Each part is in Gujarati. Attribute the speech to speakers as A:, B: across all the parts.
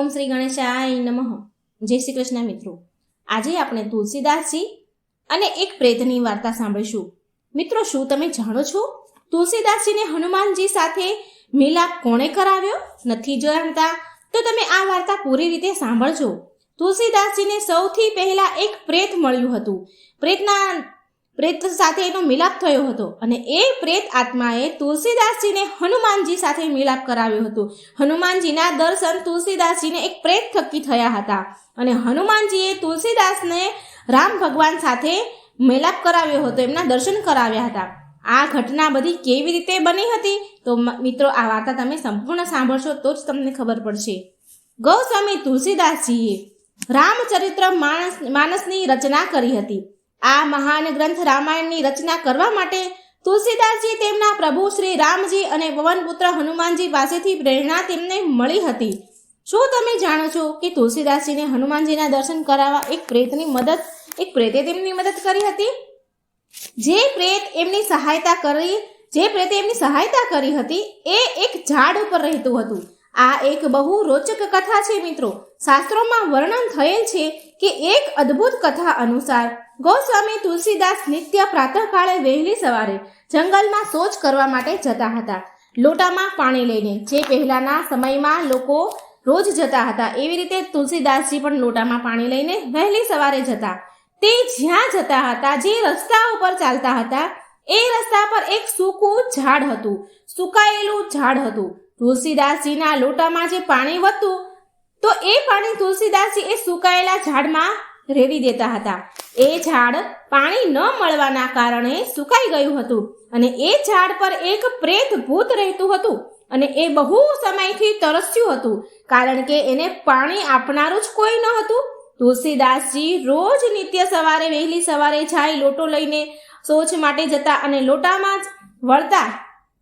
A: ઓમ શ્રી ગણેશાય નમઃ. જય શ્રી કૃષ્ણ મિત્રો. આજે આપણે તુલસીદાસજી અને એક પ્રેતની વાર્તા સાંભળીશું. મિત્રો, શું તમે જાણો છો? તુલસીદાસજીને હનુમાનજી સાથે મિલાપ કોણે કરાવ્યો? નથી જાણતા? તો તમે આ વાર્તા પૂરી રીતે સાંભળજો. તુલસીદાસજીને સૌથી પહેલા એક પ્રેત મળ્યું હતું. પ્રેતના પ્રેત સાથે એનો મિલાપ થયો હતો અને એ પ્રેત આત્માએ તુલસીદાસજીને હનુમાનજી સાથે મિલાપ કરાવ્યો હતો. હનુમાનજીના દર્શન તુલસીદાસજીને એક પ્રેત થકી થયા હતા અને હનુમાનજીએ તુલસીદાસને રામ ભગવાન સાથે મિલાપ કરાવ્યો હતો, એમના દર્શન કરાવ્યા હતા. આ ઘટના બધી કેવી રીતે બની હતી? તો મિત્રો, આ વાર્તા તમે સંપૂર્ણ સાંભળશો તો જ તમને ખબર પડશે. ગૌસ્વામી તુલસીદાસજીએ રામચરિત્ર માણસ માનસની રચના કરી હતી. આ મહાન ગ્રંથ રામાયણની રચના કરવા માટે તુલસીદાસજી તેમના પ્રભુ શ્રી રામજી અને પવનપુત્ર હનુમાનજી પાસેથી પ્રેરણા તેમને મળી હતી. શું તમે જાણો છો કે તુલસીદાસજીને હનુમાનજીના દર્શન કરાવવા એક પ્રેતની મદદ, એક પ્રેતે તેમની મદદ કરી હતી? જે પ્રેત એમની સહાયતા કરી, જે પ્રેતે એમની સહાયતા કરી હતી, એ એક ઝાડ ઉપર રહેતું હતું. આ એક બહુ રોચક કથા છે મિત્રો. શાસ્ત્રોમાં વર્ણન થયેલ છે કે એક અદ્ભુત કથા અનુસાર ગોસ્વામી તુલસીદાસ નિત્ય પ્રાતઃકાળે વહેલી સવારે જંગલમાં શૌચ કરવા માટે જતા હતા. લોટામાં પાણી લઈને જે પહેલાના સમયમાં લોકો રોજ જતા હતા, એવી રીતે તુલસીદાસજી પણ લોટામાં પાણી લઈને વહેલી સવારે જતા. તે જ્યાં જતા હતા, જે રસ્તા ઉપર ચાલતા હતા, એ રસ્તા પર એક સૂકું ઝાડ હતું, સુકાયેલું ઝાડ હતું. તુલસીદાસજીના લોટામાં જે પાણી વધતું તો એ પાણી તુલસીદાસજી એ સુકાયેલા ઝાડમાં રેવી દેતા હતા. એ ઝાડ પાણી ન મળવાના કારણે સુકાઈ ગયું હતું અને એ ઝાડ પર એક પ્રેત ભૂત રહેતું હતું અને એ બહુ સમયથી તરસ્યું હતું કારણ કે એને પાણી આપનારું જ કોઈ ન હતું. તુલસીદાસજી રોજ નિત્ય સવારે વહેલી સવારે જાય લોટો લઈને શૌચ માટે જતા અને લોટામાં જ વળતા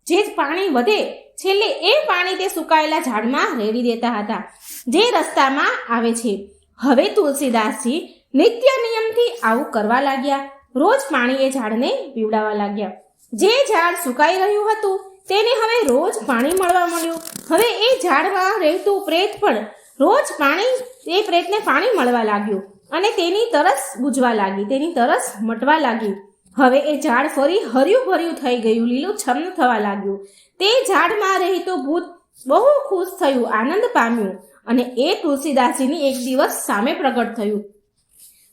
A: જે જ પાણી વધે, છેલ્લે એ પાણી તે સુકાયેલા ઝાડમાં રેડી દેતા હતા. જે રસ્તામાં આવે છે. હવે તુલસીદાસજી નિત્ય નિયમથી આવું કરવા લાગ્યા. રોજ પાણી એ ઝાડને પીવડાવવા લાગ્યા. જે ઝાડ સુકાઈ રહ્યું હતું, તેને હવે રોજ પાણી મળવા મળ્યું. હવે એ ઝાડમાં રહેતું પ્રેત પણ રોજ પાણી, એ પ્રેતને પાણી મળવા લાગ્યું અને તેની તરસ બુજવા લાગી, તેની તરસ મટવા લાગી. હવે એ ઝાડ ફરી હર્યું ભર્યું થઈ ગયું લીલું છમ થવા લાગ્યું. તે ઝાડમાં રહેતું ભૂત બહુ ખુશ થયું, આનંદ પામ્યું. અને એ તુલસીદાસજીની એક દિવસ સામે પ્રગટ થયું.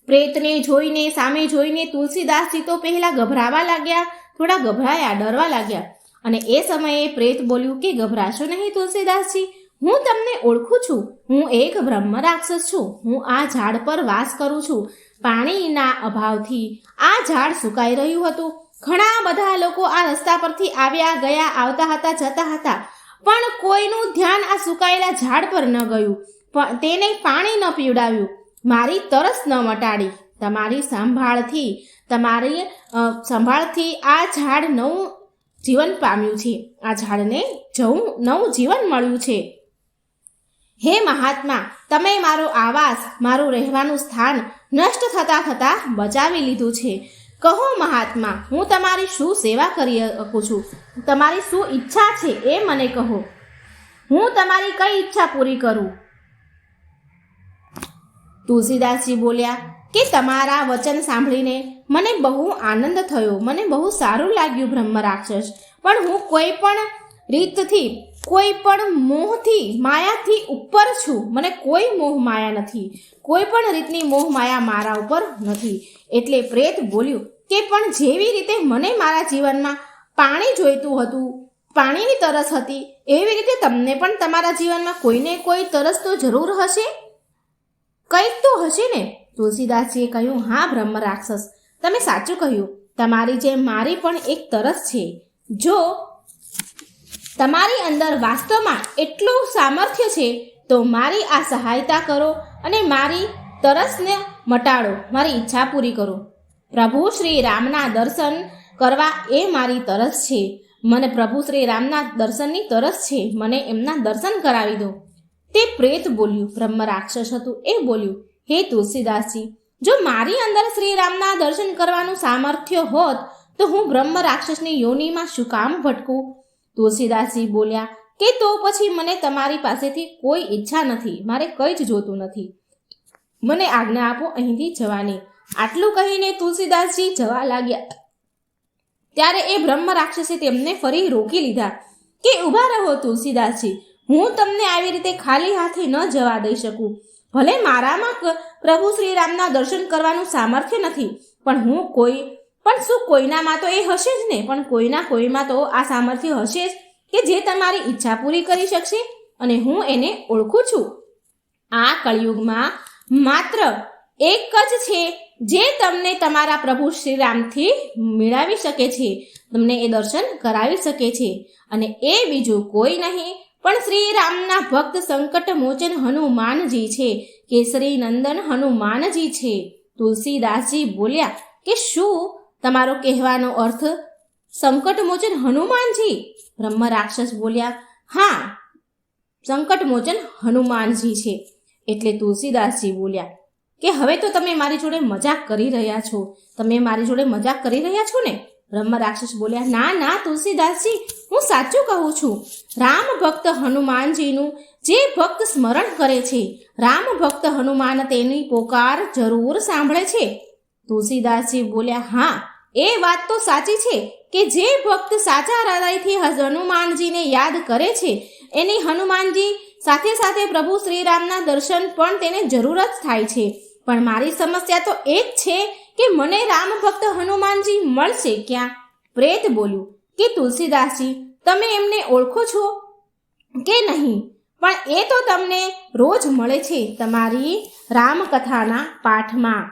A: પ્રેતને જોઈને, સામે જોઈને તુલસીદાસજી તો પહેલા ગભરાવા લાગ્યા, થોડા ગભરાયા, ડરવા લાગ્યા. અને એ સમયે પ્રેત બોલ્યું કે, ગભરાશો નહીં તુલસીદાસજી, હું તમને ઓળખું છું. હું એક બ્રહ્મ રાક્ષસ છું. હું આ ઝાડ પર વાસ કરું છું. પાણીના અભાવથી આ ઝાડ સુકાઈ રહ્યું હતું. ઘણા બધા લોકો આ રસ્તા પરથી આવ્યા, ગયા, આવતા હતા, જતા હતા. પણ કોઈનું ધ્યાન આ સુકાયેલા ઝાડ પર ન ગયું. પણ તેને પાણી ન પીવડાવ્યું. મારી તરસ ન મટાડી. તમારી સંભાળથી તમારી સંભાળથી આ ઝાડ નવું જીવન પામ્યું છે. આ ઝાડને જવું, નવું જીવન મળ્યું છે. હે મહાત્મા, તમે મારો આવાસ, મારું રહેવાનું સ્થાન નષ્ટ થતાં થતાં બચાવી લીધું છે. કહો મહાત્મા, હું તમારી શું સેવા કરી શકું છું? તમારી શું ઈચ્છા છે એ મને કહો. હું તમારી કઈ ઈચ્છા પૂરી કરું? તુલસીદાસજી બોલ્યા, કે તમારા વચન સાંભળીને મને બહુ આનંદ થયો. મને બહુ સારું લાગ્યું બ્રહ્મ રાક્ષસ પણ હું કોઈ પણ રીતથી કોઈ પણ મોહથી માયાથી ઉપર છું. મને કોઈ મોહ માયા નથી. કોઈ પણ રીતની મોહ માયા મારા ઉપર નથી. એટલે પ્રેત બોલ્યું કે પણ જેવી રીતે મને મારા જીવનમાં પાણી જોઈતું હતું, પાણીની તરસ હતી, એવી રીતે તમને પણ તમારા જીવનમાં કોઈને કોઈ તરસ તો જરૂર હશે? કંઈક તો હશે ને? તુલસીદાસજીએ કહ્યું, હા, બ્રહ્મ રાક્ષસ. તમે સાચું કહ્યું. તમારી જેમ મારી પણ એક તરસ છે. જો તમારી અંદર વાસ્તવમાં એટલું સામર્થ્ય છે, તો મારી આ સહાયતા કરો અને મારી તરસને મટાડો, મારી ઈચ્છા પૂરી કરો. પ્રભુ શ્રી રામના દર્શન કરવા એ મારી તરસ છે. મને પ્રભુ શ્રી રામના દર્શનની તરસ છે. મને એમના દર્શન કરાવી દો. તે પ્રેત બોલ્યું. બ્રહ્મ રાક્ષસ હતું. એ બોલ્યું, હે તુલસીદાસજી, જો મારી અંદર શ્રી રામના દર્શન કરવાનું સામર્થ્ય હોત, તો હું બ્રહ્મ રાક્ષસની યોનિમાં શું કામ ભટકું? તુલસીદાસજી બોલ્યા, કે તો પછી મને તમારી પાસેથી કોઈ ઈચ્છા નથી, મારે કંઈ જ જોતું નથી. મને આજ્ઞા આપો અહીંથી જવાની. આટલું કહીને તુલસીદાસજી જવા લાગ્યા. ત્યારે એ બ્રહ્મ રાક્ષસે તેમને ફરી રોકી લીધા કે ઊભા રહો તુલસીદાસજી, હું તમને આવી રીતે ખાલી હાથે ન જવા દઈ શકું. ભલે મારામાં પ્રભુ પ્રભુ શ્રીરામના દર્શન કરવાનું સામર્થ્ય નથી, પણ હું કોઈ પણ શું કોઈનામાં તો એ હશે જ ને? પણ કોઈના કોઈમાં તો આ સામર્થ્ય હશે જ કે જે તમારી ઈચ્છા પૂરી કરી શકશે અને હું એને ઓળખું છું. આ કળિયુગમાં માત્ર એક જ છે જે તમને તમારા પ્રભુ શ્રીરામથી મેળવી શકે છે, તમને એ દર્શન કરાવી શકે છે. અને એ બીજું કોઈ નહીં, પણ શ્રી રામના ભક્ત સંકટ મોચન હનુમાનજી છે કેસરી નંદન હનુમાનજી છે. તુલસીદાસજી બોલ્યા કે શું? તમારો કહેવાનો અર્થ સંકટ મોચન હનુમાનજી? બ્રહ્મ રાક્ષસ બોલ્યા, હા સંકટમોચન હનુમાનજી છે. એટલે તુલસીદાસજી બોલ્યા, કે હવે તો તમે મારી જોડે મજાક કરી રહ્યા છો. તમે મારી જોડે મજાક કરી રહ્યા છો ને? બ્રહ્મ રાક્ષસ બોલ્યા, ના ના, તુલસીદાસજી, હું સાચું કહું છું. રામ ભક્ત હનુમાનજીનું જે ભક્ત સ્મરણ કરે છે, રામ ભક્ત હનુમાન તેની પોકાર જરૂર સાંભળે છે. તુલસીદાસજી બોલ્યા, હા એ વાત તો સાચી છે કે જે ભક્ત સાચા હૃદયથી હનુમાનજીને યાદ કરે છે, એની હનુમાનજી સાથે સાથે પ્રભુ શ્રીરામના દર્શન પણ તેને જરૂર જ થાય છે. પણ મારી સમસ્યા તો એ જ છે કે મને રામ ભક્ત હનુમાનજી મળશે ક્યાં? પ્રેત બોલ્યું, કે તુલસીદાસજી, તમે એમને ઓળખો છો? કે નહીં, પણ એ તો તમને રોજ મળે છે તમારી રામકથાના પાઠમાં.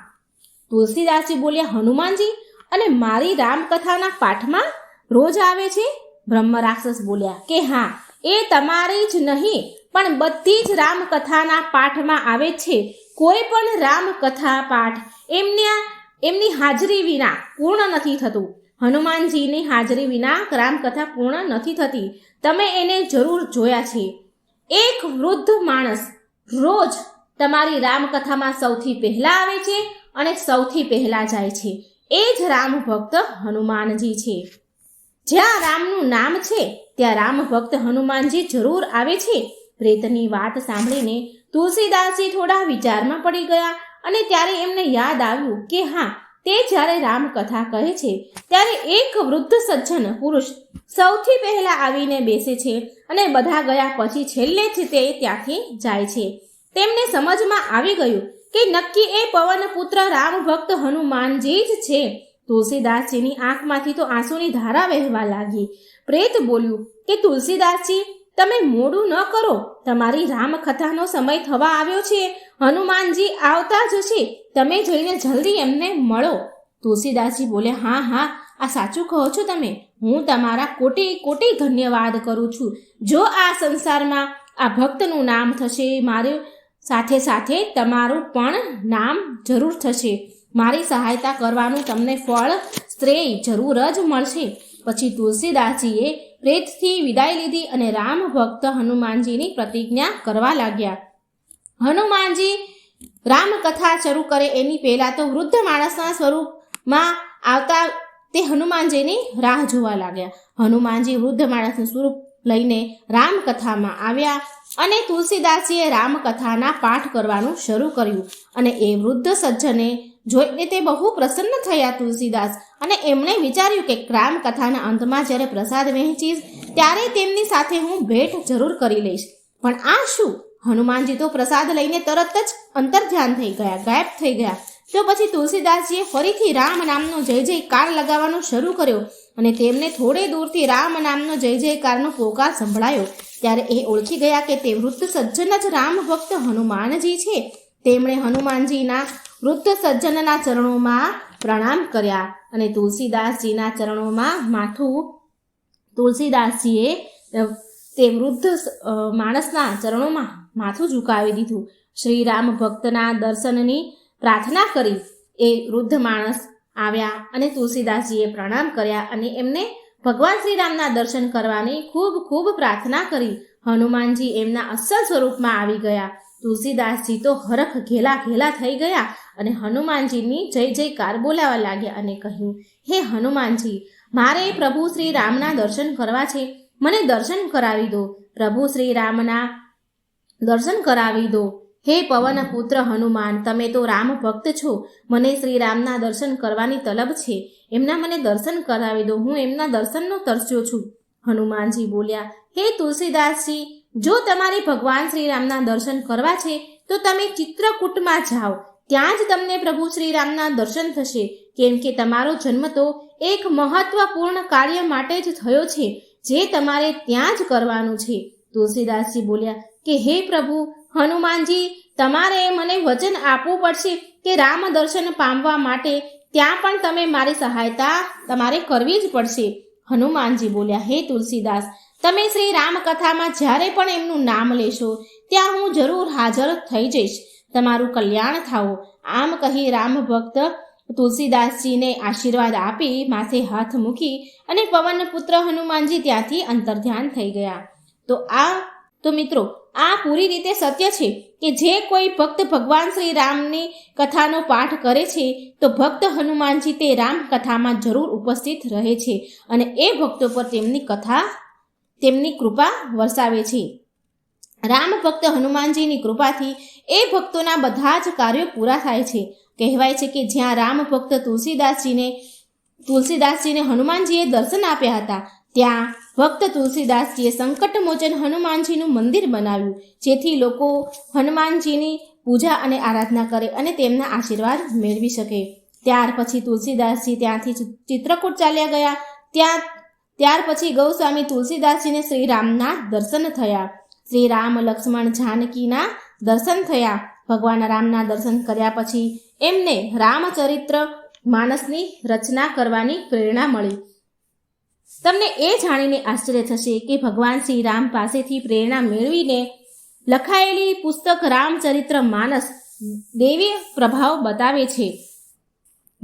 A: તુલસીદાસજી બોલ્યા, હનુમાનજી અને મારી રામકથાના પાઠમાં રોજ આવે છે? બ્રહ્મ રાક્ષસ બોલ્યા કે હા, એ તમારી જ નહીં, પણ બધી જ રામકથાના પાઠમાં આવે છે. કોઈ પણ રામકથા પાઠ એમના એમની હાજરી વિના પૂર્ણ નથી થતું. હનુમાનજીની હાજરી વિના રામકથા પૂર્ણ નથી થતી. તમે એને જરૂર જોયા છે. એક વૃદ્ધ માણસ રોજ તમારી રામકથામાં સૌથી પહેલાં આવે છે અને સૌથી પહેલાં જાય છે. એ જ રામ ભક્ત હનુમાનજી છે. જ્યાં રામનું નામ છે, ત્યાં રામ ભક્ત હનુમાનજી જરૂર આવે છે. પ્રેતની વાત સાંભળીને તુલસીદાસજી થોડા વિચારમાં પડી ગયા અને ત્યારે એમને યાદ આવ્યું કે હા, તે જ્યારે રામકથા કહે છે, ત્યારે એક વૃદ્ધ સજ્જન પુરુષ સૌથી પહેલા આવીને બેસે છે અને બધા ગયા પછી છેલ્લે જ તે ત્યાંથી જાય છે. તેમને સમજમાં આવી ગયું કે નક્કી એ પવન પુત્ર રામ ભક્ત હનુમાનજી જ છે. તુલસીદાસજીની આંખમાંથી તો આંસુની ધારા વહેવા લાગી. પ્રેત બોલ્યું, કે તુલસીદાસજી, તમે મોડું ન કરો. તમારી રામકથાનો સમય થવા આવ્યો છે. હનુમાનજી આવતા જ છે. તમે જઈને જલ્દી એમને મળો. તુલસીદાસજી બોલે હા હા, આ સાચું કહો છો તમે. હું તમારા કોટી કોટી ધન્યવાદ કરું છું. જો આ સંસારમાં આ ભક્તનું નામ થશે, મારું સાથે સાથે તમારું પણ નામ જરૂર થશે. મારી સહાયતા કરવાનું તમને ફળ શ્રેય જરૂર જ મળશે. પછી તુલસીદાસજીએ પ્રેતથી વિદાય લીધી અને રામ ભક્ત હનુમાનજીની પ્રતિજ્ઞા કરવા લાગ્યા. હનુમાનજી રામકથા શરૂ કરે એની પહેલાં તો વૃદ્ધ માણસના સ્વરૂપમાં આવતા તે હનુમાનજીની રાહ જોવા લાગ્યા. હનુમાનજી વૃદ્ધ માણસનું સ્વરૂપ લઈને રામકથામાં આવ્યા. અને તુલસીદાસજીએ રામકથાના પાઠ કરવાનું શરૂ કર્યું અને એ વૃદ્ધ સજ્જને જોઈને તે બહુ પ્રસન્ન થયા તુલસીદાસ. અને એમણે વિચાર્યું કે રામકથાના અંતમાં જ્યારે પ્રસાદ વહેંચીશ, ત્યારે તેમની સાથે હું ભેટ જરૂર કરી લઈશ. પણ આ શું? હનુમાનજી તો પ્રસાદ લઈને તરત જ અંતર્ધ્યાન થઈ ગયા, ગાયબ થઈ ગયા. તો પછી તુલસીદાસજીએ ફરીથી રામ નામનો જય જયકાર લગાવવાનો શરૂ કર્યો. અને તેમને થોડે દૂરથી રામ નામનો જય જયકારનો પોકાર સંભળાયો. ત્યારે એ ઓળખી ગયા કે તે વૃદ્ધ સજ્જન જ રામ ભક્ત હનુમાનજી છે. તેમણે હનુમાનજીના વૃદ્ધ સજ્જનના ચરણોમાં પ્રણામ કર્યા અને તુલસીદાસજીના ચરણોમાં માથું, તુલસીદાસજીએ તે વૃદ્ધ માણસના ચરણોમાં માથું ઝુકાવી દીધું. શ્રી રામ ભક્તના દર્શનની પ્રાર્થના કરી. એ વૃદ્ધ માણસ આવ્યા અને તુલસીદાસજીએ પ્રણામ કર્યા અને એમને ભગવાન શ્રી રામના દર્શન કરવાની ખૂબ ખૂબ પ્રાર્થના કરી. હનુમાનજી એમના અસલ સ્વરૂપમાં આવી ગયા. તુલસીદાસજી તો હરખ ઘેલા ઘેલા થઈ ગયા અને હનુમાનજીની જય જયકાર બોલાવા લાગ્યા અને કહ્યું, હે હનુમાનજી, મારે પ્રભુ શ્રી રામના દર્શન કરવા છે. મને દર્શન કરાવી દો. પ્રભુ શ્રી રામના દર્શન કરાવી દો. હે પવન પુત્ર હનુમાન, તમે તો રામ ભક્ત છો. મને શ્રી રામના દર્શન કરવાની તલબ છે. એમના મને દર્શન કરાવી દો. હું એમના દર્શનનો તરસ્યો છું. હનુમાનજી બોલ્યા, હે તુલસીદાસજી, જો તમારે ભગવાન શ્રી રામના દર્શન કરવા છે, તો તમે ચિત્રકૂટમાં જાઓ. ત્યાં જ તમને પ્રભુ શ્રી રામના દર્શન થશે. કેમ કે તમારો જન્મ તો એક મહત્વપૂર્ણ કાર્ય માટે જ થયો છે, જે તમારે ત્યાં જ કરવાનું છે. તુલસીદાસજી બોલ્યા, કે હે પ્રભુ હનુમાનજી, તમારે મને વચન આપવું પડશે કે રામ દર્શન પામવા માટે ત્યાં પણ તમે મારી સહાયતા તમારે કરવી જ પડશે. હનુમાનજી બોલ્યા, હે તુલસીદાસ, તમે શ્રી રામકથામાં જ્યારે પણ એમનું નામ લેશો, ત્યાં હું જરૂર હાજર થઈ જઈશ. તમારું કલ્યાણ થાવો આમ કહી રામ ભક્ત તુલસીદાસજીને આશીર્વાદ આપી માથે હાથ મૂકી અને પવન પુત્ર હનુમાનજી ત્યાંથી અંતર્ધ્યાન થઈ ગયા. તો આ તો મિત્રો, આ પૂરી રીતે સત્ય છે કે જે કોઈ ભક્ત ભગવાન શ્રી રામની કથાનો પાઠ કરે છે, તો ભક્ત હનુમાનજી તે રામ કથામાં જરૂર ઉપસ્થિત રહે છે અને એ ભક્તો પર તેમની કથા, તેમની કૃપા વરસાવે છે. રામ ભક્ત હનુમાનજીની કૃપાથી એ ભક્તોના બધા જ કાર્યો પૂરા થાય છે. કહેવાય છે કે જ્યાં રામ ભક્ત તુલસીદાસજીને તુલસીદાસજીને હનુમાનજીએ દર્શન આપ્યા હતા ત્યાં ભક્ત તુલસીદાસજીએ સંકટમોચન હનુમાનજીનું મંદિર બનાવ્યું, જેથી લોકો હનુમાનજીની પૂજા અને આરાધના કરે અને તેમના આશીર્વાદ મેળવી શકે. ત્યાર પછી તુલસીદાસજી ત્યાંથી ચિત્રકૂટ ચાલ્યા ગયા. ત્યાં, ત્યાર પછી ગૌસ્વામી તુલસીદાસજીને શ્રી રામના દર્શન થયા. શ્રી રામ લક્ષ્મણ, જાનકીના દર્શન થયા. ભગવાન રામના દર્શન કર્યા પછી એમને રામચરિત્ર માનસની રચના કરવાની પ્રેરણા મળી. તમને એ જાણીને આશ્ચર્ય થશે કે ભગવાન શ્રી રામ પાસેથી પ્રેરણા મેળવીને લખાયેલી પુસ્તક રામચરિત્ર માનસ દેવી પ્રભાવ બતાવે છે.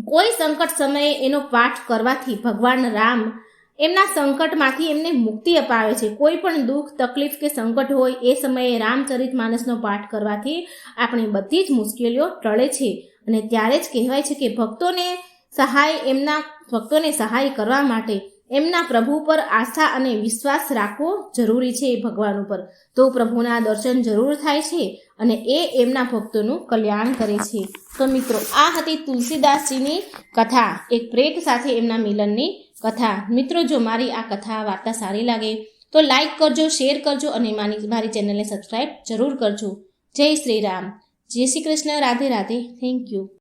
A: કોઈ સંકટ સમયે એનો પાઠ કરવાથી ભગવાન રામ એમના સંકટમાંથી એમને મુક્તિ અપાવે છે. કોઈ પણ દુઃખ, તકલીફ કે સંકટ હોય એ સમયે રામચરિત માનસનો પાઠ કરવાથી આપણી બધી જ મુશ્કેલીઓ ટળે છે. અને ત્યારે જ કહેવાય છે કે ભક્તોને સહાય એમના ભક્તોને સહાય કરવા માટે એમના પ્રભુ પર આસ્થા અને વિશ્વાસ રાખવો જરૂરી છે ભગવાન ઉપર. તો પ્રભુના દર્શન જરૂર થાય છે અને એ એમના ભક્તોનું કલ્યાણ કરે છે. તો મિત્રો, આ હતી તુલસીદાસજીની કથા. એક પ્રેત સાથે એમના મિલનની કથા. મિત્રો, જો મારી આ કથા વાર્તા સારી લાગે, તો લાઈક કરજો, શેર કરજો અને મારી મારી ચેનલને સબસ્ક્રાઈબ જરૂર કરજો. જય શ્રી રામ. જય શ્રી કૃષ્ણ. રાધે રાધે. Thank you.